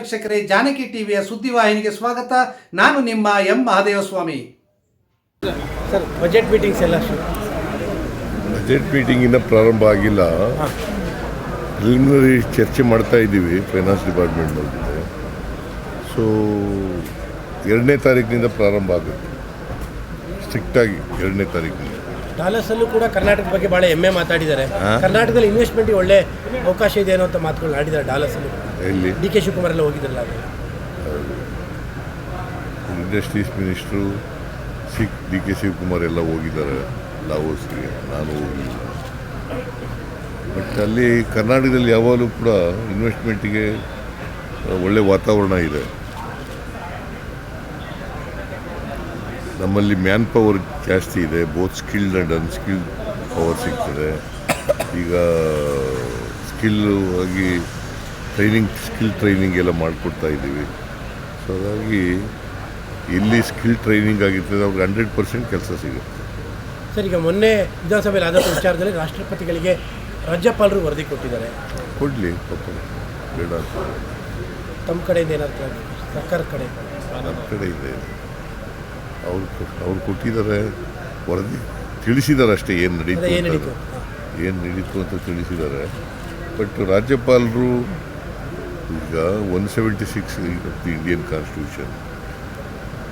ವೀಕ್ಷಕರೇ ಜಾನಕಿ ಟಿವಿಯ ಸುದ್ದಿವಾಹಿನಿಗೆ ಸ್ವಾಗತ. ನಾನು ನಿಮ್ಮ M. Mahadevaswamy. Sir budget meetings ಎಲ್ಲ ಶುರು. ಬಜೆಟ್ ಮೀಟಿಂಗ್ ಇನ್ನೂ ಪ್ರಾರಂಭ ಆಗಿಲ್ಲ. ಪ್ರಿಲಿಮಿನರಿ ಚರ್ಚೆ ಮಾಡ್ತಾ ಇದ್ದೀವಿ ಫೈನಾನ್ಸ್ ಡಿಪಾರ್ಟ್ಮೆಂಟ್ ಸೊ ಎರಡನೇ ತಾರೀಕಿನಿಂದ ಪ್ರಾರಂಭ ಆಗುತ್ತೆ. ಸ್ಟ್ರಿಕ್ಟಾಗಿ ಎರಡನೇ ತಾರೀಕಿನಿಂದ. ಡಾಲರ್ಸಲ್ಲೂ ಕೂಡ ಕರ್ನಾಟಕದ ಬಗ್ಗೆ ಭಾಳ ಹೆಮ್ಮೆ ಮಾತಾಡಿದ್ದಾರೆ? ಕರ್ನಾಟಕದಲ್ಲಿ ಇನ್ವೆಸ್ಟ್ಮೆಂಟ್ ಒಳ್ಳೆ ಅವಕಾಶ ಇದೆ ಅನ್ನೋ ಅಂತ ಮಾತುಗಳು ಆಡಿದ್ದಾರೆ ಡಾಲರ್ಸಲ್ಲೂ ಎಲ್ಲಿ? ಡಿ ಕೆ ಶಿವಕುಮಾರ್ ಎಲ್ಲ ಹೋಗಿದ್ರಲ್ಲ ಅದು? Industries minister C D K Shivakumar ಎಲ್ಲ ಹೋಗಿದ್ದಾರೆ. ಲಾವೋಸ್ಗೆ. ನಾನು ಹೋಗಿಲ್ಲ. ಬಟ್ ಅಲ್ಲಿ ಕರ್ನಾಟಕದಲ್ಲಿ ಯಾವಾಗಲೂ ಕೂಡ ಇನ್ವೆಸ್ಟ್ಮೆಂಟಿಗೆ ಒಳ್ಳೆ ವಾತಾವರಣ ಇದೆ. ನಮ್ಮಲ್ಲಿ ಮ್ಯಾನ್ ಪವರ್ ಜಾಸ್ತಿ ಇದೆ. Both skilled and unskilled power ಸಿಗ್ತದೆ. ಈಗ ಸ್ಕಿಲ್ ಆಗಿ ಟ್ರೈನಿಂಗ್ ಸ್ಕಿಲ್ ಟ್ರೈನಿಂಗ್ ಎಲ್ಲ ಮಾಡಿಕೊಡ್ತಾ ಇದ್ದೀವಿ. ಸೊ ಹಾಗಾಗಿ ಇಲ್ಲಿ ಸ್ಕಿಲ್ ಟ್ರೈನಿಂಗ್ ಆಗಿರ್ತದೆ ಅವ್ರಿಗೆ ಹಂಡ್ರೆಡ್ ಪರ್ಸೆಂಟ್ ಕೆಲಸ ಸಿಗುತ್ತೆ. ಸರ್ ಈಗ ಮೊನ್ನೆ ವಿಧಾನಸಭೆಯಲ್ಲಿ ಆದಂಥ ವಿಚಾರದಲ್ಲಿ ರಾಷ್ಟ್ರಪತಿಗಳಿಗೆ ರಾಜ್ಯಪಾಲರು ವರದಿ ಕೊಟ್ಟಿದ್ದಾರೆ. ಕೊಡಲಿ ಪಾಪ ಬೇಡ. ಅಂತ. ತಮ್ಮ ಕಡೆಯಿಂದ ಏನಾದ್ರು ಸರ್ಕಾರದ ಕಡೆ. ನಮ್ಮ ಕಡೆ ಇದೆ. ಅವ್ರು ಕೊ- ಅವ್ರು ಕೊಟ್ಟಿದ್ದಾರೆ ವರದಿ. ತಿಳಿಸಿದ್ದಾರೆ ಅಷ್ಟೇ ಏನು ನಡೀತು ಏನು ಅಂತ. ಏನು ನಡೀತು ಅಂತ ತಿಳಿಸಿದ್ದಾರೆ. ಬಟ್ ರಾಜ್ಯಪಾಲರು ಈಗ one seventy six of the Indian constitution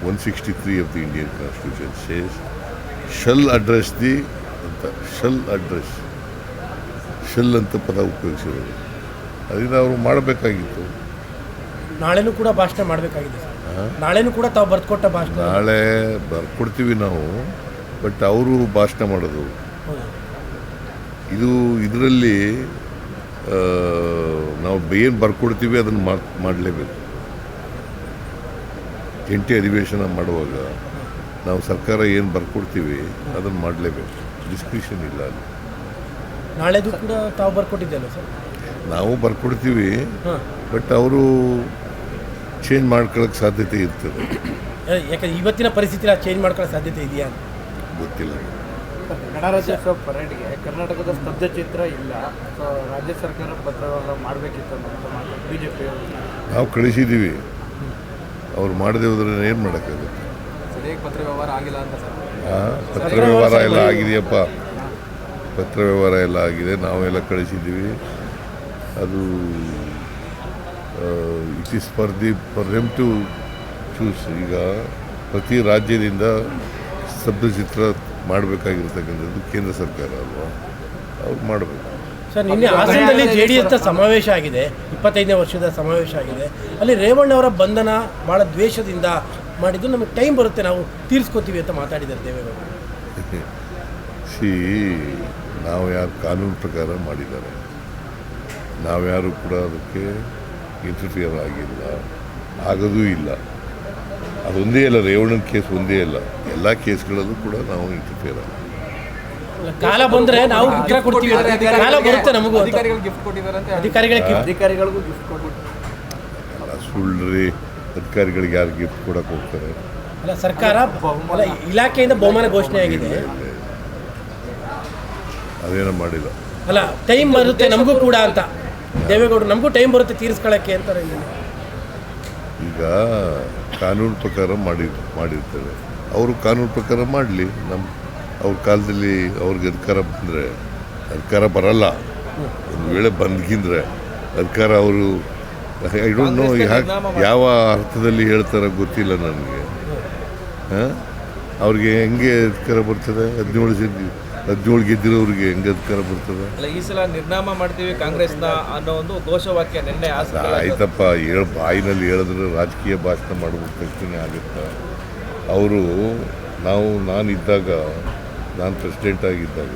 one sixty three of the Indian constitution says shall address the ಅಂತ ಶಲ್ ಅಡ್ರೆಸ್ ಶಲ್ ಅಂತ ಪದ ಉಪಯೋಗಿಸಿರೋದು. ಅದರಿಂದ ಅವರು ಮಾಡಬೇಕಾಗಿತ್ತು. ನಾಳೆನೂ ಕೂಡ ಭಾಷಣ ಮಾಡಬೇಕಾಗಿದೆ ನಾಳೆನೂ ಕೂಡ ತಾವು ಬರ್ಕೊಟ್ಟ ಭಾಷಣ. ನಾಳೆ ಬರ್ಕೊಡ್ತೀವಿ ನಾವು ಬಟ್ ಅವರು ಭಾಷಣ ಮಾಡೋದು. ಇದು ಇದರಲ್ಲಿ ನಾವು ಏನು ಬರ್ಕೊಡ್ತೀವಿ ಅದನ್ನು ಮಾಡಲೇಬೇಕು. ಜಂಟಿ ಅಧಿವೇಶನ ಮಾಡುವಾಗ ನಾವು ಸರ್ಕಾರ ಏನು ಬರ್ಕೊಡ್ತೀವಿ ಅದನ್ನು ಮಾಡಲೇಬೇಕು. ಡಿಸ್ಕ್ರಿಷನ್ ಇಲ್ಲ ಅಲ್ಲಿ. ನಾಳೆದು ಕೂಡ ತಾವು ಬರ್ಕೊಟ್ಟಿದ್ದಲ್ಲ ಸರ್? ನಾವು ಬರ್ಕೊಡ್ತೀವಿ ಬಟ್ ಅವರು ಚೇಂಜ್ ಮಾಡ್ಕೊಳ್ಳೋಕ್ಕೆ ಸಾಧ್ಯತೆ ಇರ್ತದೆ. ಯಾಕಂದ್ರೆ ಇವತ್ತಿನ ಪರಿಸ್ಥಿತಿ ಚೇಂಜ್ ಮಾಡ್ಕೊಳ್ಳೋ ಸಾಧ್ಯತೆ ಇದೆಯಾ ಗೊತ್ತಿಲ್ಲ. ಗಣರಾಜ್ಯೋತ್ಸವ ಪರೇಡ್ಗೆ ಕರ್ನಾಟಕದ ಸ್ತಬ್ಧ ಚಿತ್ರ ಇಲ್ಲ. ಸೊ ರಾಜ್ಯ ಸರ್ಕಾರ ಪತ್ರವನ್ನು ಮಾಡಬೇಕಿತ್ತು ಬಿ ಜೆ ಪಿ ನಾವು ಕಳಿಸಿದ್ದೀವಿ ಅವ್ರು ಮಾಡದೆ ಹೋದ್ರೆ ಏನು ಮಾಡೋಕ್ಕಾಗುತ್ತೆ ಪತ್ರ ವ್ಯವಹಾರ ಆಗಿಲ್ಲ ಅಂತ ಸರ್. ಪತ್ರ ವ್ಯವಹಾರ ಎಲ್ಲ ಆಗಿದೆಯಪ್ಪ. ಪತ್ರ ವ್ಯವಹಾರ ಎಲ್ಲ ಆಗಿದೆ. ನಾವೆಲ್ಲ ಕಳಿಸಿದ್ದೀವಿ ಅದು it is for the for them to choose ಈಗ ಪ್ರತಿ ರಾಜ್ಯದಿಂದ ಚಿತ್ರ ಮಾಡಬೇಕಾಗಿರ್ತಕ್ಕಂಥದ್ದು ಕೇಂದ್ರ ಸರ್ಕಾರ ಅಲ್ವಾ? ಅವ್ರು ಮಾಡಬೇಕು. ಸರ್ ನಿನ್ನೆ ಹಾಸನದಲ್ಲಿ ಜೆ ಡಿ ಎಸ್ ಸಮಾವೇಶ ಆಗಿದೆ ಇಪ್ಪತ್ತೈದನೇ ವರ್ಷದ ಸಮಾವೇಶ ಆಗಿದೆ. ಅಲ್ಲಿ ರೇವಣ್ಣ ಅವರ ಬಂಧನ ಭಾಳ ದ್ವೇಷದಿಂದ ಮಾಡಿದ್ದು ನಮಗೆ ಟೈಮ್ ಬರುತ್ತೆ ನಾವು ತೀರಿಸ್ಕೋತೀವಿ ಅಂತ ಮಾತಾಡಿದ್ದಾರೆ ದೇವೇಗೌಡ. ಸಿ ನಾವು ಯಾರು ಕಾನೂನು ಪ್ರಕಾರ ಮಾಡಿದ್ದಾರೆ? ನಾವ್ಯಾರು ಕೂಡ ಅದಕ್ಕೆ ಇಂಟರ್ಫಿಯರ್ ಆಗಿಲ್ಲ. ಆಗೋದೂ ಇಲ್ಲ. ಅದೊಂದೇ ಅಲ್ಲ ರೇವಣ್ಣನ ಕೇಸ್ ಒಂದೇ ಅಲ್ಲ. ಎಲ್ಲ ಕೇಸ್ಗಳಲ್ಲೂ ಕೂಡ ನಾವು ಇಂಟರ್ಫಿಯರ್ ಆಗ ಕಾಲ ಬಂದ್ರೆ ನಾವು ಉತ್ತರ ಕೊಡ್ತೀವಿ. ಕಾಲ ಬರುತ್ತೆ ನಮಗೂ ಅಂತ. ಅಧಿಕಾರಿಗಳು ಗಿಫ್ಟ್ ಕೊಟ್ಟಿದ್ದಾರೆ ಅಂತ ಅಧಿಕಾರಿಗಳಿಗೆ ಅಧಿಕಾರಿಗಳಿಗೂ ಗಿಫ್ಟ್ ಕೊಟ್ಟಿದ್ದಾರೆ. ಸುಳ್ಳ್ರಿ. ಅಧಿಕಾರಿಗಳಿಗೆ ಯಾರು ಗಿಫ್ಟ್ ಕೊಡಕ್ಕೆ ಹೋಗ್ತಾರೆ? ಅಲ್ಲ ಸರ್ಕಾರ ಅಲ್ಲ ಇಲಾಖೆಯಿಂದ ಬಹುಮಾನ ಘೋಷಣೆ ಆಗಿದೆ. ಅದೇನೋ ಮಾಡಿಲ್ಲ. ಅಲ್ಲ ಟೈಮ್ ಬರುತ್ತೆ ನಮಗೂ ಕೂಡ ಅಂತ. ದೇವೇಗೌಡರು ನಮಗೂ ಟೈಮ್ ಬರುತ್ತೆ ತೀರಿಸ್ಕೊಳ್ಳೋಕ್ಕೆ ಅಂತಾರೆ ಇಲ್ಲಿ. ಈಗ ಕಾನೂನು ಪ್ರಕಾರ ಮಾಡಿ ಮಾಡಿರ್ತಾರೆ ಅವರು ಕಾನೂನು ಪ್ರಕಾರ ಮಾಡಲಿ. ನಮ್ಮ ಅವ್ರ ಕಾಲದಲ್ಲಿ ಅವ್ರಿಗೆ ಅಧಿಕಾರ ಬಂದರೆ ಅಧಿಕಾರ ಬರಲ್ಲ. ಒಂದು ವೇಳೆ ಬಂದ್ಗಿಂದ್ರೆ ಅಧಿಕಾರ ಅವರು ಐ ಡೋಂಟ್ ನೋ ಯಾವ ಅರ್ಥದಲ್ಲಿ ಹೇಳ್ತಾರೆ ಗೊತ್ತಿಲ್ಲ ನನಗೆ. ಹಾಂ? ಅವ್ರಿಗೆ ಹೆಂಗೆ ಅಧಿಕಾರ ಬರ್ತದೆ? ಹದಿನೇಳು ಜನ ಹದಿನೇಳು ಗೆದ್ದಿರೋರಿಗೆ ಹೆಂಗೆ ಅಧಿಕಾರ ಬರ್ತದೆ? ಅಲ್ಲ ಈ ಸಲ ನಿರ್ನಾಮ ಮಾಡ್ತೀವಿ ಕಾಂಗ್ರೆಸ್ನ ಅನ್ನೋ ಒಂದು ಘೋಷವಾಕ್ಯ ನಿನ್ನೆ ಆಯ್ತಪ್ಪ ಹೇಳ ಬಾಯಿನಲ್ಲಿ ಹೇಳಿದ್ರೆ ರಾಜಕೀಯ ಭಾಷಣ ಮಾಡಬೇಕು ತಕ್ಷಣ ಆಗುತ್ತಾ. ಅವರು ನಾವು ನಾನಿದ್ದಾಗ ನಾನು ಪ್ರೆಸಿಡೆಂಟ್ ಆಗಿದ್ದಾಗ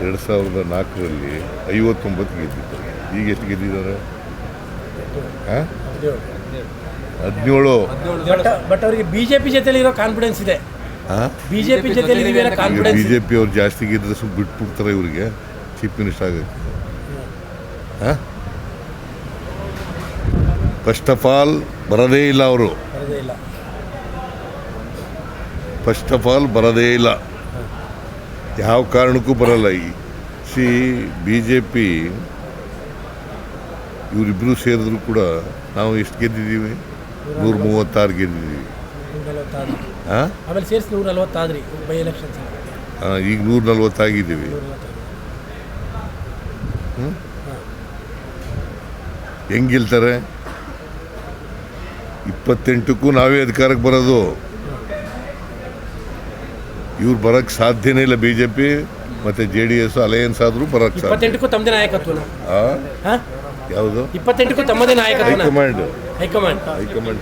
ಎರಡು ಸಾವಿರದ ನಾಲ್ಕರಲ್ಲಿ ಐವತ್ತೊಂಬತ್ತು ಗೆದ್ದಿದ್ದಾರೆ ಈಗ ಎಷ್ಟು ಗೆದ್ದಿದ್ದಾರೆ? ಹಾಂ? ಹದಿನೇಳು. ಬಟ್ ಬಟ್ ಅವರಿಗೆ ಬಿಜೆಪಿ ಜೊತೆಲಿ ಇರೋ ಕಾನ್ಫಿಡೆನ್ಸ್ ಇದೆ. ಬಿಜೆಪಿ ಬಿ ಜೆ ಪಿ ಅವ್ರು ಜಾಸ್ತಿ ಗೆದ್ದರೆ ಸ್ವಲ್ಪ ಬಿಟ್ಬಿಡ್ತಾರೆ ಇವರಿಗೆ. ಚೀಫ್ ಮಿನಿಸ್ಟರ್ ಆಗಕ್ಕೆ. ಹಾಂ? ಫಸ್ಟ್ ಆಫ್ ಆಲ್ ಬರದೇ ಇಲ್ಲ ಅವರು. ಬರೋದೇ ಇಲ್ಲ. ಫಸ್ಟ್ ಆಫ್ ಆಲ್ ಬರದೇ ಇಲ್ಲ. ಯಾವ ಕಾರಣಕ್ಕೂ ಬರಲ್ಲ ಈ. ಸಿ ಬಿ ಜೆ ಪಿ ಇವರಿಬ್ಬರು ಸೇರಿದ್ರು ಕೂಡ ನಾವು ಎಷ್ಟು ಗೆದ್ದಿದ್ದೀವಿ? ನೂರ ಮೂವತ್ತಾರು ಗೆದ್ದಿದ್ದೀವಿ. ಹಾಂ ಆಮೇಲೆ ಸೇರಿಸಿ ನೂರ ನಲವತ್ತಾದ್ರಿ ಬೈ ಎಲೆಕ್ಷನ್ ಈಗ ನೂರ ನಲ್ವತ್ತಾಗಿದ್ದೀವಿ ಹೆಂಗೆ ಗೆಲ್ತಾರೆ? ಇಪ್ಪತ್ತೆಂಟಕ್ಕೂ ನಾವೇ ಅಧಿಕಾರಕ್ಕೆ ಬರೋದು. ಇವ್ರು ಬರೋಕ್ಕೆ ಸಾಧ್ಯನೇ ಇಲ್ಲ ಬಿ ಜೆ ಪಿ ಮತ್ತು ಜೆ ಡಿ ಎಸ್ ಅಲಯನ್ಸ್ ಆದರೂ ಬರೋಕ್ಕೆ ಇಪ್ಪತ್ತೆಂಟಕ್ಕೂ ತಮ್ಮದೇ ನಾಯಕತ್ವ ಯಾವುದು? ಇಪ್ಪತ್ತೆಂಟಕ್ಕೂ ತಮ್ಮದೇ ನಾಯಕತ್ವನ. ಹೈಕಮಾಂಡ್. ಹೈಕಮಾಂಡ್. ಹೈಕಮಾಂಡ್